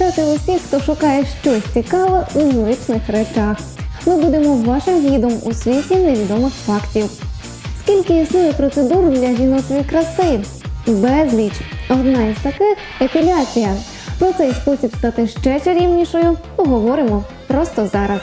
Раді вітати усіх, хто шукає щось цікаве у звичних речах. Ми будемо вашим гідом у світі невідомих фактів. Скільки існує процедур для жіночої краси? Безліч. Одна із таких епіляція. Про цей спосіб стати ще чарівнішою поговоримо просто зараз.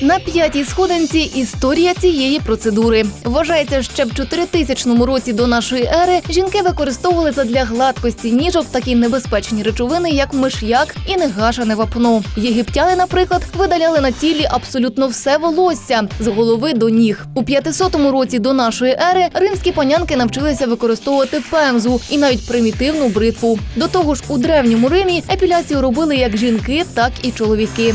На п'ятій сходинці історія цієї процедури. Вважається, ще в 4000 році до нашої ери жінки використовували задля гладкості ніжок такі небезпечні речовини, як миш'як і негашене вапно. Єгиптяни, наприклад, видаляли на тілі абсолютно все волосся з голови до ніг. У 500 році до нашої ери римські панянки навчилися використовувати пемзу і навіть примітивну бритву. До того ж, у древньому Римі епіляцію робили як жінки, так і чоловіки.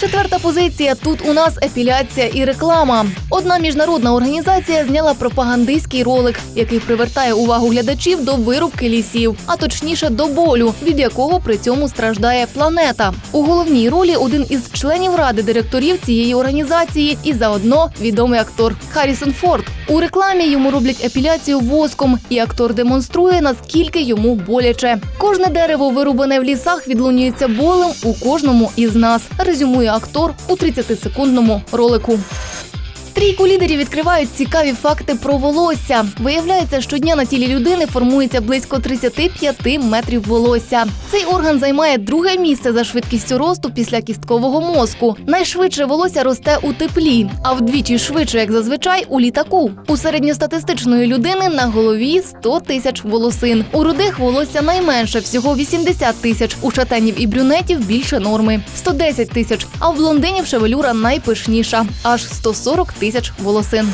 Четверта позиція тут у нас епіляція і реклама. Одна міжнародна організація зняла пропагандистський ролик, який привертає увагу глядачів до вирубки лісів, а точніше до болю, від якого при цьому страждає планета. У головній ролі один із членів ради директорів цієї організації і заодно відомий актор Харрісон Форд. У рекламі йому роблять епіляцію воском, і актор демонструє наскільки йому боляче. Кожне дерево, вирубане в лісах, відлунюється болем у кожному із нас. Резюмує актор у 30-секундному ролику. Трійку лідерів відкривають цікаві факти про волосся. Виявляється, щодня на тілі людини формується близько 35 метрів волосся. Цей орган займає друге місце за швидкістю росту після кісткового мозку. Найшвидше волосся росте у теплі, а вдвічі швидше, як зазвичай, у літаку. У середньостатистичної людини на голові 100 тисяч волосин. У рудих волосся найменше всього 80 тисяч. У шатенів і брюнетів більше норми 110 тисяч. А в блондинів шевелюра найпишніша аж 140 тисяч волосин.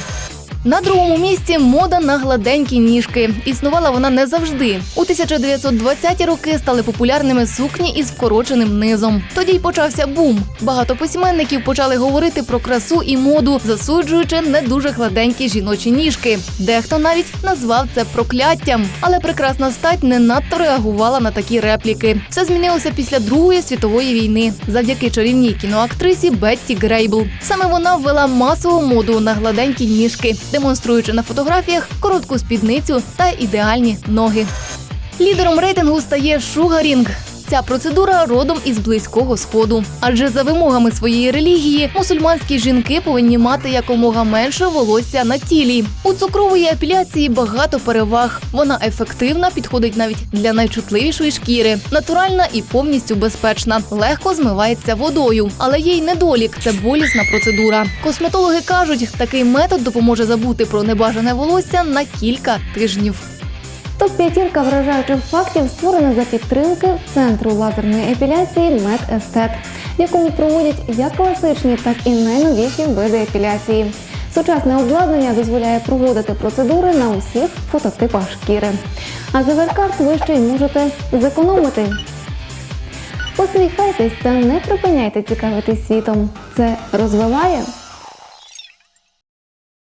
На другому місці мода на гладенькі ніжки. Існувала вона не завжди. У 1920-ті роки стали популярними сукні із вкороченим низом. Тоді й почався бум. Багато письменників почали говорити про красу і моду, засуджуючи не дуже гладенькі жіночі ніжки. Дехто навіть назвав це прокляттям. Але прекрасна стать не надто реагувала на такі репліки. Все змінилося після Другої світової війни завдяки чарівній кіноактрисі Бетті Грейбл. Саме вона ввела масову моду на гладенькі ніжки, демонструючи на фотографіях коротку спідницю та ідеальні ноги. Лідером рейтингу стає шугарінг. Ця процедура родом із близького сходу, адже за вимогами своєї релігії мусульманські жінки повинні мати якомога менше волосся на тілі. У цукрової епіляції багато переваг. Вона ефективна, підходить навіть для найчутливішої шкіри, натуральна і повністю безпечна, легко змивається водою. Але є й недолік це болісна процедура. Косметологи кажуть, такий метод допоможе забути про небажане волосся на кілька тижнів. Топ-п'ятірка вражаючих фактів створена за підтримки Центру лазерної епіляції «Медестет», в якому проводять як класичні, так і найновіші види епіляції. Сучасне обладнання дозволяє проводити процедури на усіх фототипах шкіри. А за веркарт ви ще й можете зекономити. Посміхайтесь та не припиняйте цікавитись світом. Це розвиває